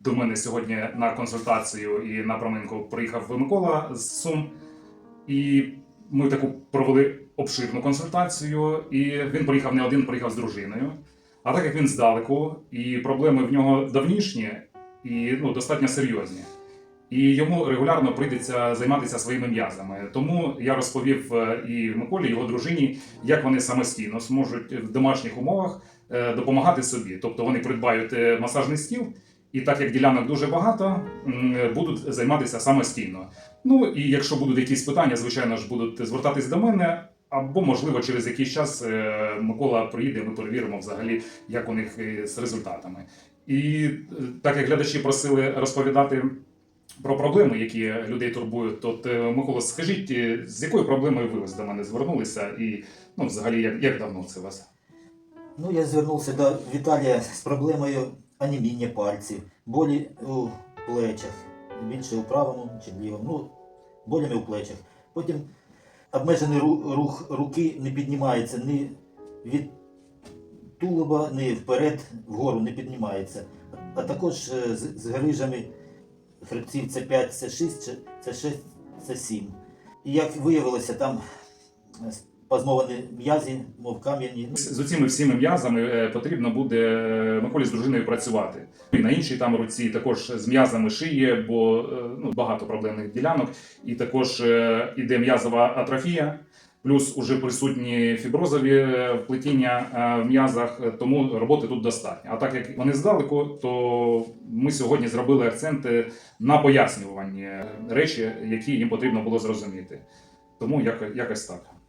До мене сьогодні на консультацію і на проминку приїхав Микола з Сум, і ми таку провели обширну консультацію. І він приїхав не один, приїхав з дружиною. А так як він здалеку, і проблеми в нього давнішні і ну, достатньо серйозні. І йому регулярно прийдеться займатися своїми м'язами. Тому я розповів е, і Миколі, його дружині, як вони самостійно зможуть в домашніх умовах е, допомагати собі. Тобто вони придбають е, масажний стіл, і так як ділянок дуже багато, будуть займатися самостійно. Ну і якщо будуть якісь питання, звичайно ж будуть звертатись до мене. Або, можливо, через якийсь час е, Микола приїде, ми перевіримо взагалі, як у них е, з результатами. І е, так як глядачі просили розповідати про проблеми, які людей турбують, то Микола, скажіть, з якою проблемою ви до мене звернулися, і ну, взагалі, як, як давно це у вас? Ну, я звернувся до Віталія з проблемою анеміння пальців, болі у плечах, більше у правому чи в лівому, ну, болями у плечах. Потім обмежений рух руки не піднімається ні від тулуба, ні вперед, вгору не піднімається. А також е, з, з грижами хребців це 5, це 6, це 6, це 7. І як виявилося, там спазмовані м'язі, мов кам'яні. З цими всіми м'язами е, потрібно буде е, Миколі з дружиною працювати. І на іншій там руці також з м'язами шиє, бо е, ну, багато проблемних ділянок. І також іде м'язова атрофія, плюс уже присутні фіброзові вплетіння е, в м'язах, тому роботи тут достатньо. А так як вони здалеку, то ми сьогодні зробили акценти на пояснюванні речі, які їм потрібно було зрозуміти. Тому яко- якось так.